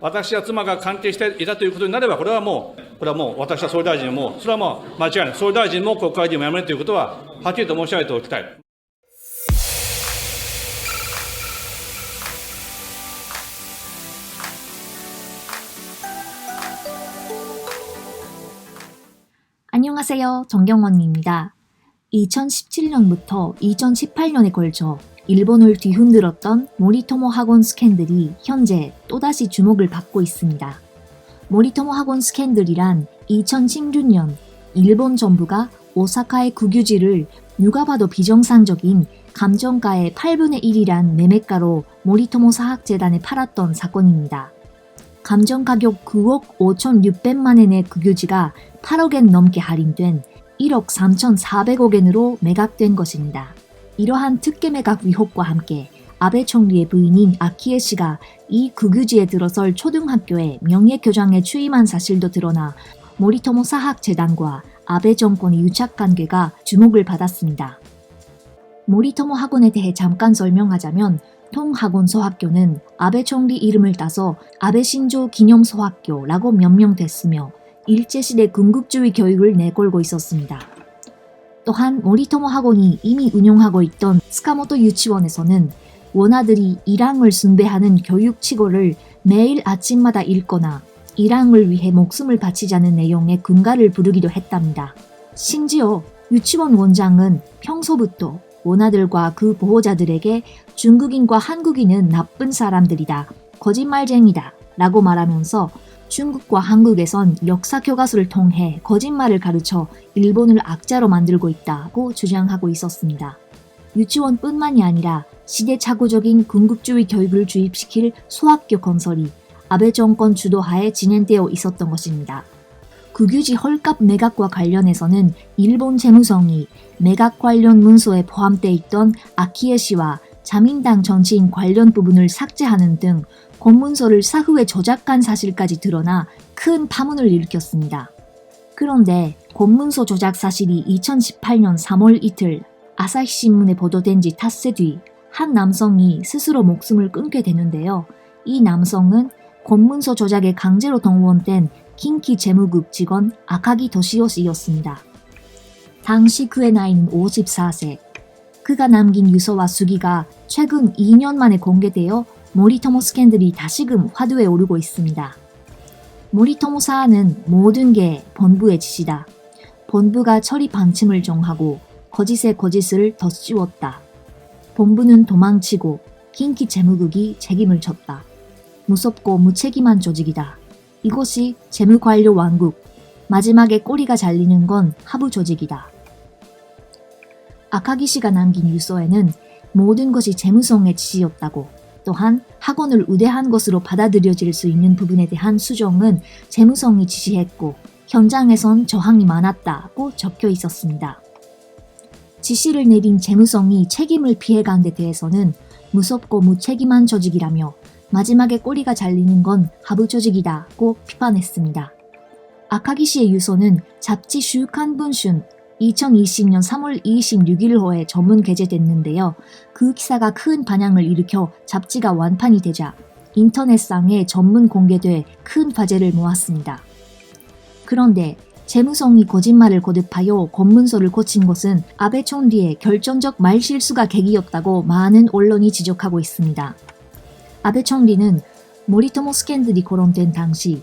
私は妻が関係していたということになれば、これはもう、これはもう私は総理大臣も、それはもう間違いない。総理大臣も国会議員も辞めるということは、はっきりと申し上げておきたい。 안녕하세요. 정경원입니다. 2017년부터 2018년에 걸쳐 일본을 뒤흔들었던 모리토모 학원 스캔들이 현재 또다시 주목을 받고 있습니다. 모리토모 학원 스캔들이란 2016년 일본 정부가 오사카의 국유지를 누가 봐도 비정상적인 감정가의 8분의 1이란 매매가로 모리토모 사학재단에 팔았던 사건입니다. 감정 가격 9억 5,600만 엔의 국유지가 8억엔 넘게 할인된 1억 3,400억엔으로 매각된 것입니다. 이러한 특혜 매각 위협과 함께 아베 총리의 부인인 아키에 씨가 이 국유지에 들어설 초등학교에 명예교장에 취임한 사실도 드러나 모리토모 사학재단과 아베 정권의 유착 관계가 주목을 받았습니다. 모리토모 학원에 대해 잠깐 설명하자면 통학원 소학교는 아베 총리 이름을 따서 아베 신조 기념 소학교라고 명명됐으며 일제시대 군국주의 교육을 내걸고 있었습니다. 또한 모리토모 학원이 이미 운영하고 있던 스카모토 유치원에서는 원아들이 일항을 숭배하는 교육 치고를 매일 아침마다 읽거나 일항을 위해 목숨을 바치자는 내용의 군가를 부르기도 했답니다. 심지어 유치원 원장은 평소부터 원아들과 그 보호자들에게 중국인과 한국인은 나쁜 사람들이다, 거짓말쟁이다 라고 말하면서 중국과 한국에선 역사 교과서를 통해 거짓말을 가르쳐 일본을 악자로 만들고 있다고 주장하고 있었습니다. 유치원뿐만이 아니라 시대착오적인 군국주의 교육을 주입시킬 소학교 건설이 아베 정권 주도하에 진행되어 있었던 것입니다. 국유지 헐값 매각과 관련해서는 일본 재무성이 매각 관련 문서에 포함돼 있던 아키에 씨와 자민당 정치인 관련 부분을 삭제하는 등 공문서를 사후에 조작한 사실까지 드러나 큰 파문을 일으켰습니다. 그런데 공문서 조작 사실이 2018년 3월 이틀 아사히 신문에 보도된 지 탓세 뒤한 남성이 스스로 목숨을 끊게 되는데요. 이 남성은 공문서 조작에 강제로 동원된 킹키 재무국 직원 아카기 도시오 씨였습니다. 당시 그의 나이는 54세. 그가 남긴 유서와 수기가 최근 2년 만에 공개되어 모리토모 스캔들이 다시금 화두에 오르고 있습니다. 모리토모 사안은 모든 게 본부의 짓이다. 본부가 처리 방침을 정하고 거짓에 거짓을 덧씌웠다. 본부는 도망치고 킹키 재무국이 책임을 졌다. 무섭고 무책임한 조직이다. 이것이 재무관료 왕국. 마지막에 꼬리가 잘리는 건 하부 조직이다. 아카기 씨가 남긴 유서에는 모든 것이 재무성의 지시였다고 또한 학원을 우대한 것으로 받아들여질 수 있는 부분에 대한 수정은 재무성이 지시했고 현장에선 저항이 많았다고 적혀 있었습니다. 지시를 내린 재무성이 책임을 피해간 데 대해서는 무섭고 무책임한 조직이라며 마지막에 꼬리가 잘리는 건 하부 조직이다고 비판했습니다. 아카기 씨의 유서는 잡지 슈칸 분슌 2020년 3월 26일호에 전문 게재됐는데요. 그 기사가 큰 반향을 일으켜 잡지가 완판이 되자 인터넷상에 전문 공개돼 큰 화제를 모았습니다. 그런데 재무성이 거짓말을 거듭하여 검문서를 고친 것은 아베 총리의 결정적 말실수가 계기였다고 많은 언론이 지적하고 있습니다. 아베 총리는 모리토모 스캔들이 거론된 당시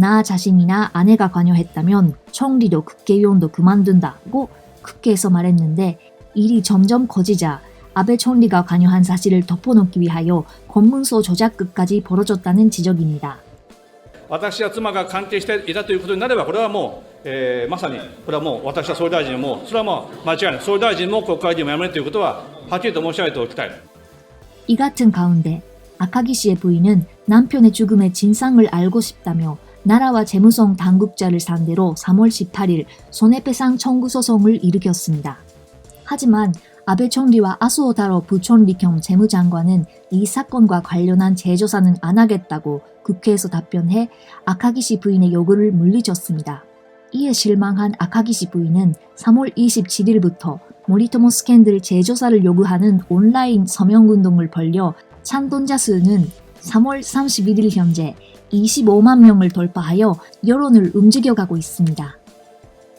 나 자신이나 아내가 관여했다면 총리도 국회의원도 그만둔다고 국회에서 말했는데 일이 점점 커지자 아베 총리가 관여한 사실을 덮어놓기 위하여 검문서 조작극까지 벌어졌다는 지적입니다. 私は妻が関係していたということになれば、これはもう、えーまさに、これはもう私は総理大臣も、それはもう間違いない。総理大臣も国会議員も辞めるということは、はっきりと申し上げておきたい。 이 같은 가운데 아카기 씨의 부인은 남편의 죽음의 진상을 알고 싶다며 나라와 재무성 당국자를 상대로 3월 18일 손해배상 청구 소송을 일으켰습니다. 하지만 아베 총리와 아수오 다로 부총리 겸 재무장관은 이 사건과 관련한 재조사는 안 하겠다고 국회에서 답변해 아카기 씨 부인의 요구를 물리쳤습니다. 이에 실망한 아카기 씨 부인은 3월 27일부터 모리토모 스캔들 재조사를 요구하는 온라인 서명운동을 벌여 참돈자 수는 3월 31일 현재 25만 명을 돌파하여 여론을 움직여가고 있습니다.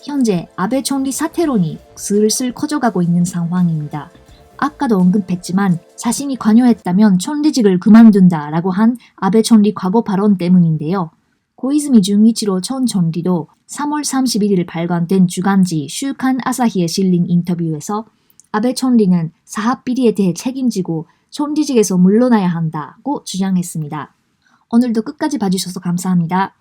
현재 아베 총리 사퇴론이 슬슬 커져가고 있는 상황입니다. 아까도 언급했지만 자신이 관여했다면 총리직을 그만둔다 라고 한 아베 총리 과거 발언 때문인데요. 고이즈미 중이치로 전 총리도 3월 31일 발간된 주간지 슈칸 아사히에 실린 인터뷰에서 아베 총리는 사합 비리에 대해 책임지고 총리직에서 물러나야 한다고 주장했습니다. 오늘도 끝까지 봐주셔서 감사합니다.